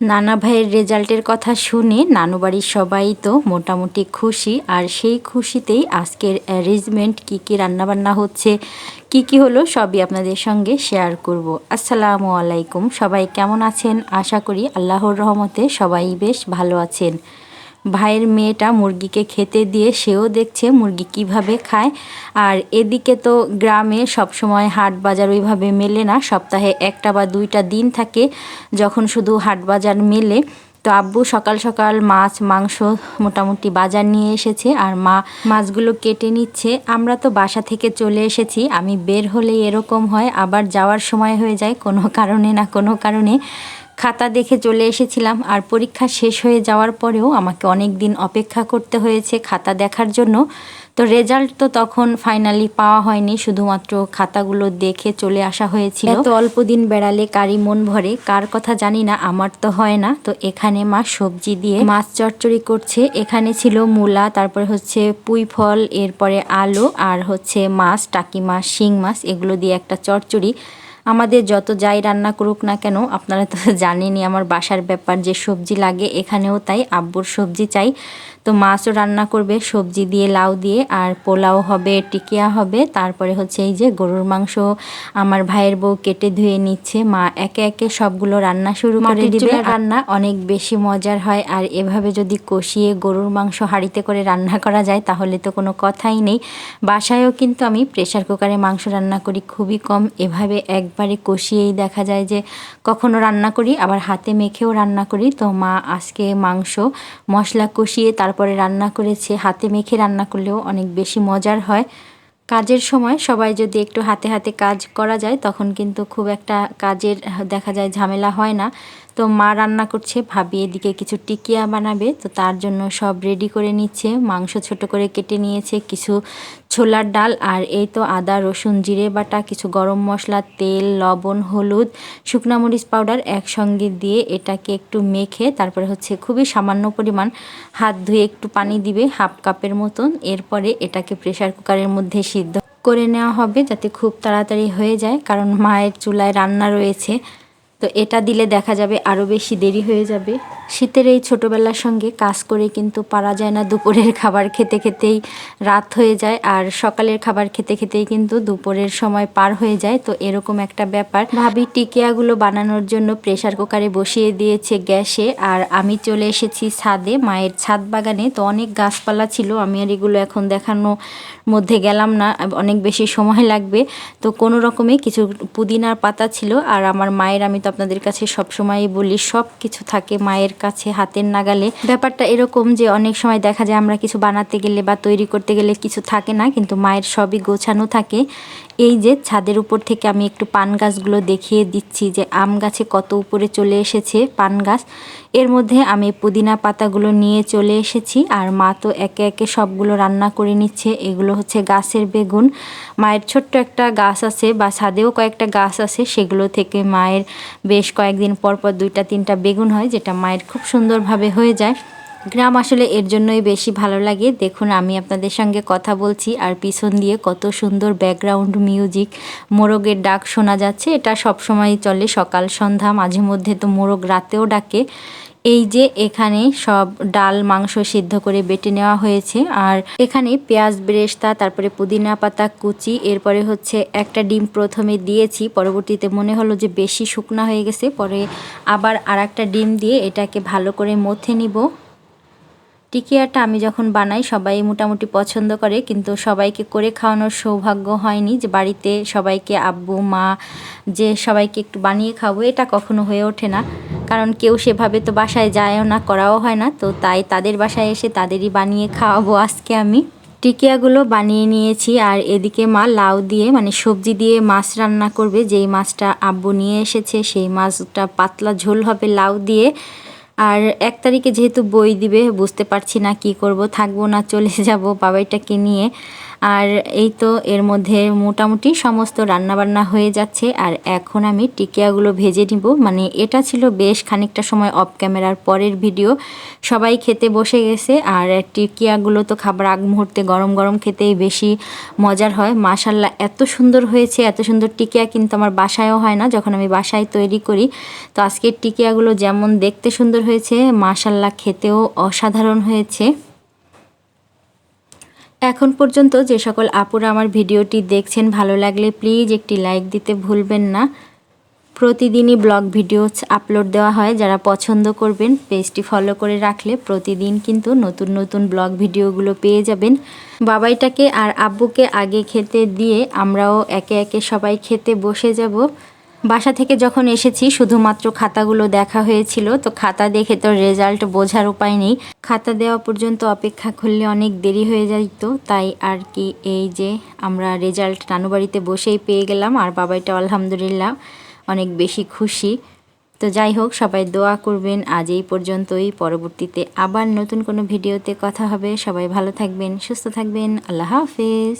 নানা ভাইয়ের রেজাল্টের কথা শুনে নানু বাড়ির সবাই তো মোটামুটি খুশি, আর সেই খুশিতেই আজকের অ্যারেঞ্জমেন্ট কী কী রান্নাবান্না হচ্ছে, কি কি হলো সবই আপনাদের সঙ্গে শেয়ার করব। আসসালামু আলাইকুম, সবাই কেমন আছেন? আশা করি আল্লাহর রহমতে সবাই বেশ ভালো আছেন। ভাইয়ের মেয়েটা মুরগিকে খেতে দিয়ে সেও দেখছে মুরগি কীভাবে খায়। আর এদিকে তো গ্রামে সবসময় হাট বাজার ওইভাবে মেলে না, সপ্তাহে একটা বা দুইটা দিন থাকে যখন শুধু হাট বাজার মেলে। তো আব্বু সকাল সকাল মাছ, মাংস মোটামুটি বাজার নিয়ে এসেছে আর মা মাছগুলো কেটে নিচ্ছে। আমরা তো বাসা থেকে চলে এসেছি, আমি বের হলে এরকম হয়, আবার যাওয়ার সময় হয়ে যায় কোনো কারণে না কোনো কারণে। খাতা দেখে চলে এসেছিলাম আর পরীক্ষা শেষ হয়ে যাওয়ার পরেও আমাকে অনেক দিন অপেক্ষা করতে হয়েছে খাতা দেখার জন্য। তো রেজাল্ট তো তখন ফাইনালি পাওয়া হয়নি, শুধুমাত্র খাতাগুলো দেখে চলে আসা হয়েছিল। তো অল্প দিন বেড়ালে কারি মন ভরে, কার কথা জানি না, আমার তো হয় না। তো এখানে মা সবজি দিয়ে মাছ চচ্চড়ি করছে। এখানে ছিল মূলা, তারপরে হচ্ছে পুঁই ফল, এরপরে আলু, আর হচ্ছে মাছ, টাকি মাছ, শিং মাছ, এগুলো দিয়ে একটা চচ্চড়ি। আমাদের যত যাই রান্না করুক না কেন আপনারা তো জানেনই আমার বাসার ব্যাপার যে সবজি লাগে এখানেও তাই আব্বুর সবজি চাই। তো মাছও রান্না করবে সবজি দিয়ে লাউ দিয়ে আর পোলাও হবে টিকিয়া হবে তারপরে হচ্ছে এই যে গরুর মাংস আমার ভাইয়ের বউ কেটে ধুয়ে নিচ্ছে। মা একে একে সবগুলো রান্না শুরু করে দিবে। রান্না অনেক বেশি মজার হয় আর এভাবে যদি কষিয়ে গরুর মাংস হাঁড়িতে করে রান্না করা যায় তাহলে তো কোনো কথাই নেই। বাসায়ও কিন্তু আমি প্রেশার কুকারে মাংস রান্না করি খুবই কম এভাবে একবারে কষিয়েই দেখা যায় যে কখনো রান্না করি, আবার হাতে মেখেও রান্না করি। তো মা আজকে মাংস, মশলা কষিয়ে তারপরে রান্না করেছে। হাতে মেখে রান্না করলেও অনেক বেশি মজার হয়। কাজের সময় সবাই যদি একটু হাতে হাতে কাজ করা যায়, তখন কিন্তু খুব একটা কাজের দেখা যায় ঝামেলা হয় না। তো মা রান্না করছে, ভাবি এদিকে কিছু টিকিয়া বানাবে, তো তার জন্য সব রেডি করে নিচ্ছে। মাংস ছোট করে কেটে নিয়েছে, কিছু ছোলার ডাল আর এই তো আদা, রসুন, জিরে বাটা, কিছু গরম মশলা, তেল, লবণ, হলুদ, শুকনা মরিচ পাউডার একসঙ্গে দিয়ে এটাকে একটু মেখে তারপরে হচ্ছে খুবই সামান্য পরিমাণ হাত ধুয়ে একটু পানি দিবে, হাফ কাপের মতন। এরপরে এটাকে প্রেশার কুকারের মধ্যে সিদ্ধ করে নেওয়া হবে যাতে খুব তাড়াতাড়ি হয়ে যায়, কারণ মায়ের চুলায় রান্না রয়েছে। তো এটা দিলে দেখা যাবে আরও বেশি দেরি হয়ে যাবে। শীতের এই ছোটোবেলার সঙ্গে কাজ করে কিন্তু পারা যায় না দুপুরের খাবার খেতে খেতেই রাত হয়ে যায় আর সকালের খাবার খেতে খেতেই কিন্তু দুপুরের সময় পার হয়ে যায়। তো এরকম একটা ব্যাপার। ভাবি টিকিয়াগুলো বানানোর জন্য প্রেশার কুকারে বসিয়ে দিয়েছে গ্যাসে আর আমি চলে এসেছি ছাদে মায়ের ছাদ বাগানে। তো অনেক গাছপালা ছিল, আমি আর এগুলো এখন দেখানো মধ্যে গেলাম না, অনেক বেশি সময় লাগবে। তো কোনো রকমে কিছু পুদিনার পাতা ছিল আর আমার মায়ের আমি আপনাদের কাছে সবসময়ই বলি সব কিছু থাকে মায়ের কাছে, হাতের নাগালে। ব্যাপারটা এরকম যে অনেক সময় দেখা যায় আমরা কিছু বানাতে গেলে বা তৈরি করতে গেলে কিছু থাকে না, কিন্তু মায়ের সবই গোছানো থাকে। এই যে ছাদের উপর থেকে আমি একটু পান গাছগুলো দেখিয়ে দিচ্ছি যে আম গাছে কত উপরে চলে এসেছে পান গাছ। এর মধ্যে আমি পুদিনা পাতাগুলো নিয়ে চলে এসেছি, আর মা তো একে একে সবগুলো রান্না করে নিচ্ছে। এগুলো হচ্ছে গাছের বেগুন। মায়ের ছোট্ট একটা গাছ আছে, বা ছাদেও কয়েকটা গাছ আছে, সেগুলো থেকে মায়ের বেশ কয়েকদিন পরপর পর দুইটা তিনটা বেগুন হয়, যেটা মায়ের খুব সুন্দরভাবে হয়ে যায়। গ্রাম আসলে এর জন্যই বেশি ভালো লাগে। দেখুন, আমি আপনাদের সঙ্গে কথা বলছি আর পিছন দিয়ে কত সুন্দর ব্যাকগ্রাউন্ড মিউজিক মোরগের ডাক শোনা যাচ্ছে। এটা সবসময় চলে সকাল, সন্ধ্যা, মাঝে মধ্যে তো মোরগ রাতেও ডাকে। এই যে এখানে সব ডাল, মাংস সিদ্ধ করে বেটে নেওয়া হয়েছে আর এখানে পেঁয়াজ বেরেস্তা, তারপরে পুদিনা পাতা, কুচি, এরপরে হচ্ছে একটা ডিম প্রথমে দিয়েছি। পরবর্তীতে মনে হলো যে বেশি শুকনা হয়ে গেছে, পরে আবার আর একটা ডিম দিয়ে এটাকে ভালো করে মথে নিব। টিকিয়াটা আমি যখন বানাই, সবাই মোটামুটি পছন্দ করে, কিন্তু সবাইকে করে খাওয়ানোর সৌভাগ্য হয়নি যে বাড়িতে সবাইকে আব্বু, মা, যে সবাইকে একটু বানিয়ে খাব, এটা কখনো হয়ে ওঠে না। কারণ কেউ সেভাবে তো বাসায় যায়ও না, করাও হয় না, তো তাই তাদের বাসায় এসে তাদেরই বানিয়ে খাওয়াবো আজকে আমি। টিকিয়াগুলো বানিয়ে নিয়েছি, আর এদিকে মা লাউ দিয়ে মানে সবজি দিয়ে মাছ রান্না করবে। যেই মাছটা আব্বু নিয়ে এসেছে, সেই মাছটা পাতলা ঝোল হবে লাউ দিয়ে। আর এক তারিখে যেহেতু বই দিবে, বুঝতে পারছি না কি করব, থাকব না, চলে যাব বাবাইটাকে নিয়ে। আর এই তো এর মধ্যে মোটামুটি সমস্ত রান্নাবান্না হয়ে যাচ্ছে। আর এখন আমি টিকিয়াগুলো ভেজে নিব। মানে এটা ছিল বেশ খানিকটা সময় অফ ক্যামেরার পরের ভিডিও সবাই খেতে বসে গেছে। আর টিকিয়াগুলো তো খাবার আগ মুহূর্তে গরম গরম খেতেই বেশি মজার হয়। মাশাল্লাহ, এত সুন্দর হয়েছে, এত সুন্দর টিকিয়া কিন্তু আমার বাসায়ও হয় না, যখন আমি বাসায় তৈরি করি। তো আজকের টিকিয়াগুলো যেমন দেখতে সুন্দর হয়েছে, মাশাল্লাহ খেতেও অসাধারণ হয়েছে। এখন পর্যন্ত যে সকল আপুরা আমার ভিডিওটি দেখছেন, ভালো লাগলে প্লিজ একটি লাইক দিতে ভুলবেন না। প্রতিদিনই ব্লগ ভিডিও আপলোড দেওয়া হয়, যারা পছন্দ করবেন পেজটি ফলো করে রাখলে প্রতিদিন কিন্তু নতুন নতুন ব্লগ ভিডিওগুলো পেয়ে যাবেন। বাবাইটাকে আর আব্বুকে আগে খেতে দিয়ে আমরাও একে একে সবাই খেতে বসে যাব। বাসা থেকে যখন এসেছি, শুধুমাত্র খাতাগুলো দেখা হয়েছিল, তো খাতা দেখে তো রেজাল্ট বোঝার উপায় নেই। খাতা দেওয়া পর্যন্ত অপেক্ষা করলে অনেক দেরি হয়ে যাইত, তাই আর কি এই যে আমরা রেজাল্ট নানুবাড়িতে বসেই পেয়ে গেলাম, আর বাবাইটা আলহামদুলিল্লাহ অনেক বেশি খুশি। তো যাই হোক, সবাই দোয়া করবেন, আজ এই পর্যন্তই, পরবর্তীতে আবার নতুন কোনো ভিডিওতে কথা হবে। সবাই ভালো থাকবেন, সুস্থ থাকবেন, আল্লাহ হাফেজ।